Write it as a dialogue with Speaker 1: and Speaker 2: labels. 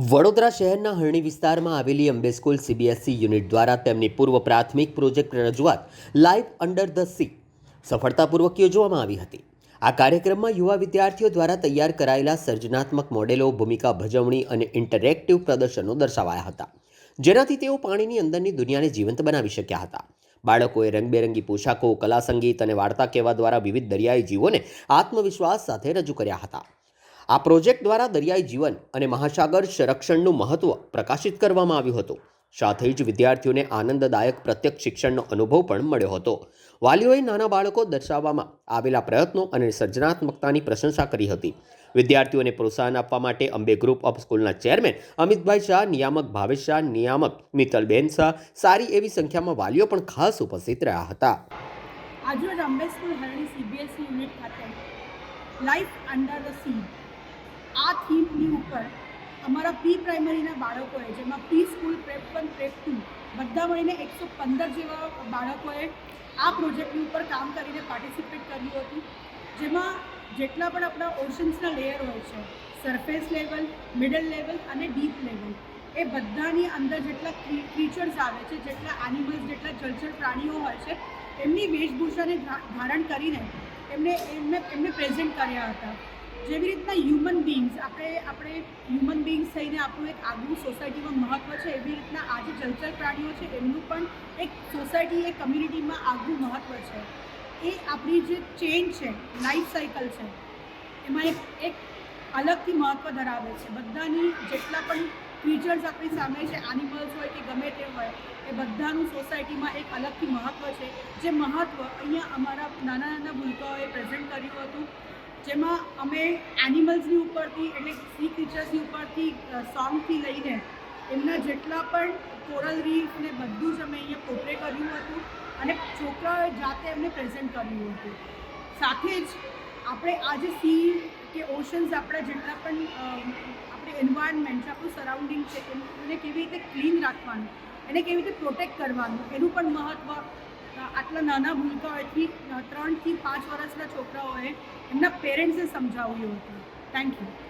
Speaker 1: વડોદરા શહેરના હરણી વિસ્તારમાં આવેલી અંબે સ્કૂલ સીબીએસઈ યુનિટ દ્વારા તેમની પૂર્વ પ્રાથમિક પ્રોજેક્ટ રજૂઆત લાઈવ અંડર ધ સી સફળતાપૂર્વક યોજવામાં આવી હતી. આ કાર્યક્રમમાં યુવા વિદ્યાર્થીઓ દ્વારા તૈયાર કરાયેલા સર્જનાત્મક મોડેલો, ભૂમિકા ભજવણી અને ઇન્ટરેક્ટિવ પ્રદર્શનો દર્શાવાયા હતા, જેનાથી તેઓ પાણીની અંદરની દુનિયાને જીવંત બનાવી શક્યા હતા. બાળકોએ રંગબેરંગી પોશાકો, કલા સંગીત અને વાર્તા કહેવા દ્વારા વિવિધ દરિયાઈ જીવોને આત્મવિશ્વાસ સાથે રજૂ કર્યા હતા. આ પ્રોજેક્ટ દ્વારા દરિયાઈ જીવન અને મહાસાગર સંરક્ષણનું મહત્વ પ્રકાશિત કરવામાં આવ્યું હતું. સાથે જ વિદ્યાર્થીઓને આનંદદાયક પ્રત્યક્ષ શિક્ષણનો અનુભવ પણ મળ્યો હતો. વાલીઓએ નાના બાળકો દર્શાવવામાં આવેલા પ્રયત્નો અને સર્જનાત્મકતાની પ્રશંસા કરી હતી. વિદ્યાર્થીઓને પ્રોત્સાહન આપવા માટે અંબે ગ્રુપ ઓફ સ્કૂલના ચેરમેન અમિતભાઈ શાહ, નિયામક ભાવેશ શાહ, નિયામક મિત્તલબેન શાહ સારી એવી સંખ્યામાં વાલીઓ પણ ખાસ ઉપસ્થિત રહ્યા હતા.
Speaker 2: આજરોજ Ambe school Harni CBSE unit ખાતે. લાઈફ અંડર ધ સી આ થીમની ઉપર અમારા પ્રી પ્રાઇમરીના બાળકોએ, જેમાં pre school, prep one, prep two, બધા મળીને એકસો પંદર જેવા બાળકોએ આ પ્રોજેક્ટની ઉપર કામ કરીને પાર્ટિસિપેટ કર્યું હતું. જેમાં જેટલા પણ આપણા ઓશન્સના લેયર હોય છે, સરફેસ લેવલ, મિડલ લેવલ અને ડીપ લેવલ, એ બધાની અંદર જેટલા ક્રીચર્સ આવે છે, જેટલા એનિમલ્સ જેટલા જળચર પ્રાણીઓ હોય છે, એમની વેશભૂષાને ધારણ કરીને એમને એમને એમને પ્રેઝન્ટ કર્યા હતા. જેવી રીતના હ્યુમન બિંગ્સ આપણે આપણે હ્યુમન બિંગ્સ થઈને આપણું એક આગવું સોસાયટીમાં મહત્ત્વ છે, એવી રીતના આજે જલચર પ્રાણીઓ છે, એમનું પણ એક સોસાયટી એક કમ્યુનિટીમાં આગવું મહત્ત્વ છે. એ આપણી જે ચેન છે લાઈફ સાયકલ છે, એમાં એક એક અલગથી મહત્ત્વ ધરાવે છે. બધાની જેટલા પણ ફીચર્સ આપણી સામે છે એનિમલ્સ હોય કે ગમે તે હોય, એ બધાનું સોસાયટીમાં એક અલગથી મહત્ત્વ છે. જે મહત્ત્વ અહીંયા અમારા નાના નાના ભૂલકાઓએ પ્રેઝન્ટ કર્યું હતું. જેમાં અમે એનિમલ્સની ઉપરથી, એટલે સી ક્રિચર્સની ઉપરથી સોંગથી લઈને એમના જેટલા પણ કોરલ રીફ ને બધું જ અમે અહીંયા પોટ્રે કર્યું હતું અને છોકરાઓએ જાતે એમને પ્રેઝન્ટ કર્યું હતું. સાથે જ આપણે આજે સી કે ઓશન્સ આપણા જેટલા પણ આપણે એન્વાયરમેન્ટ છે, આપણું સરાઉન્ડિંગ છે એને કેવી રીતે ક્લીન રાખવાનું, એને કેવી રીતે પ્રોટેક્ટ કરવાનું, એનું પણ મહત્ત્વ આટલા નાના ભૂલકાઓથી ત્રણથી પાંચ વર્ષના છોકરાઓએ એમના પેરેન્ટ્સને સમજાવ્યું હતું. Thank you